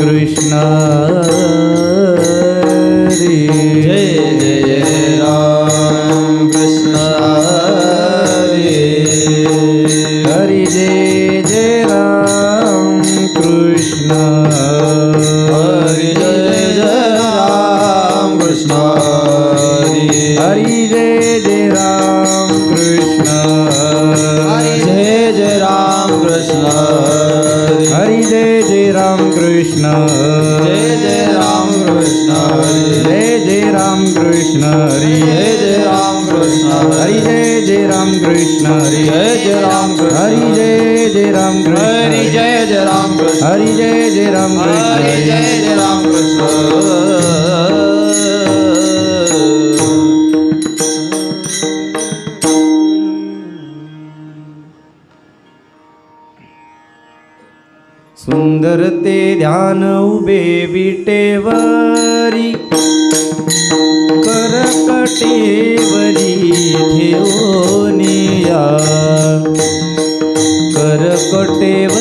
Krishna. Ram Krishna Jai Jai Ram Krishna Jai Jai Ram Krishna Jai Jai Ram Krishna Hari Jai Jai Ram Krishna Jai Jai Ram Krishna Hari Jai Jai Ram Krishna Hari Jai Jai Ram Krishna Hari Jai Jai Ram Krishna Hari Jai Jai Ram Krishna ध्यान उभे विटेवरी करकटेवरी ठेवनिया करकटेवरी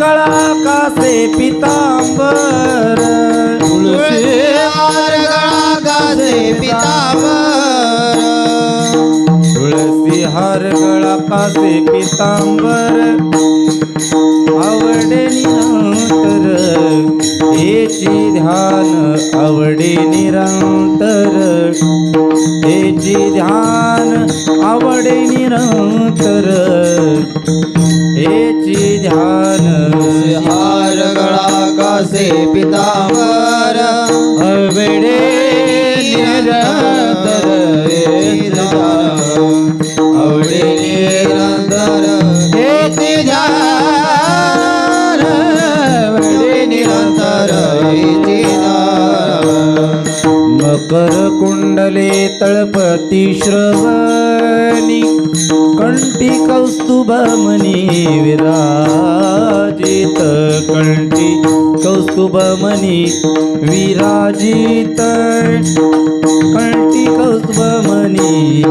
गळा कासे पितांबर? तुळसी हार गळा कासे पितांबर? तुळसी हार गळा कासे पितांबर? आवडे निरंतर हेची ध्यान आवडे निरंतर हेची ध्यान आवडे निरंतर कासे पितावर अवडे निरंतर अवडे निरंतर हेची ध्यान आवडे निरंतर मकर कुंडले तळपती श्रवणी कंठी कौस्तुभमणी विराजित कंठी. कौस्तुभमणी विराजित कंठी कौस्तुभमणी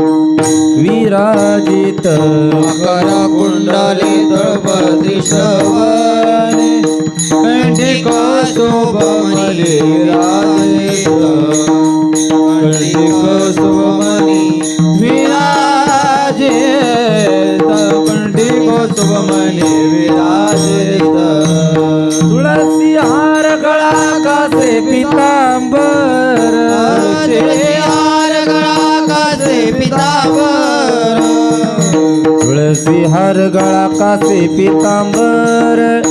विराजित मकर कुंडली द्रौपदी श्रवणी कंठी कौस्तुभमणी विराजित तुळसी हार गळा कासे पितांबर.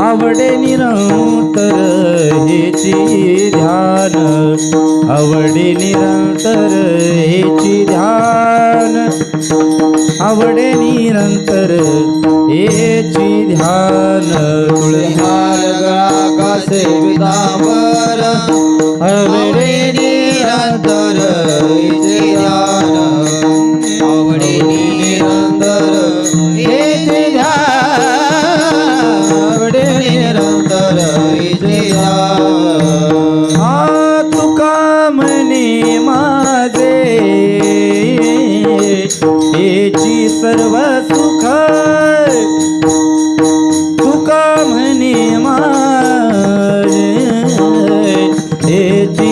आवडे निरंतर हेची ध्यान. आवडे निरंतर हेची ध्यान. आवडे निरंतर हेची ध्यान. तुळहार गळा कासे पितांबर. आवडे हेची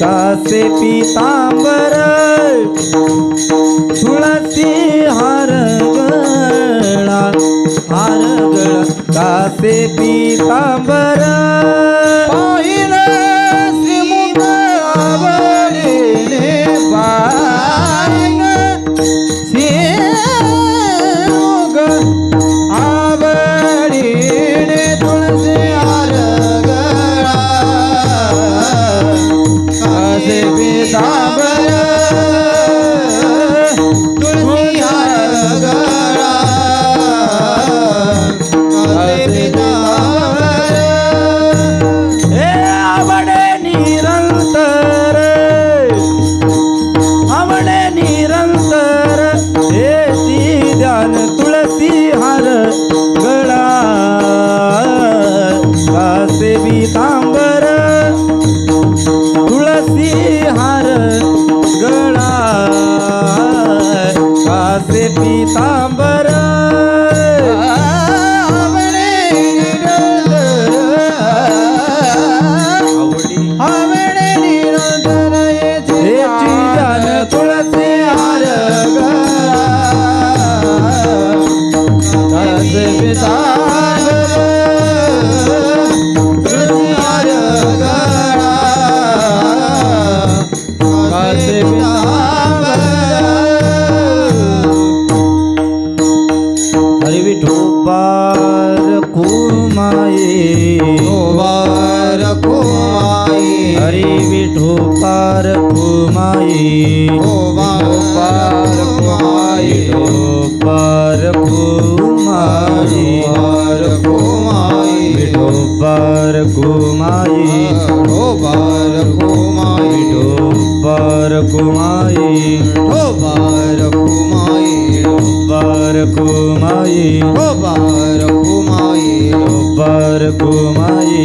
कासे पितांबर तुळसी हार गळा हार गळा. कासे पितांबर कुमाये गोबार कुमाई विठोबार कुमाये गोबार कुमाई विठोबार कुमाये गोबार कुमाई विठोबार कुमाये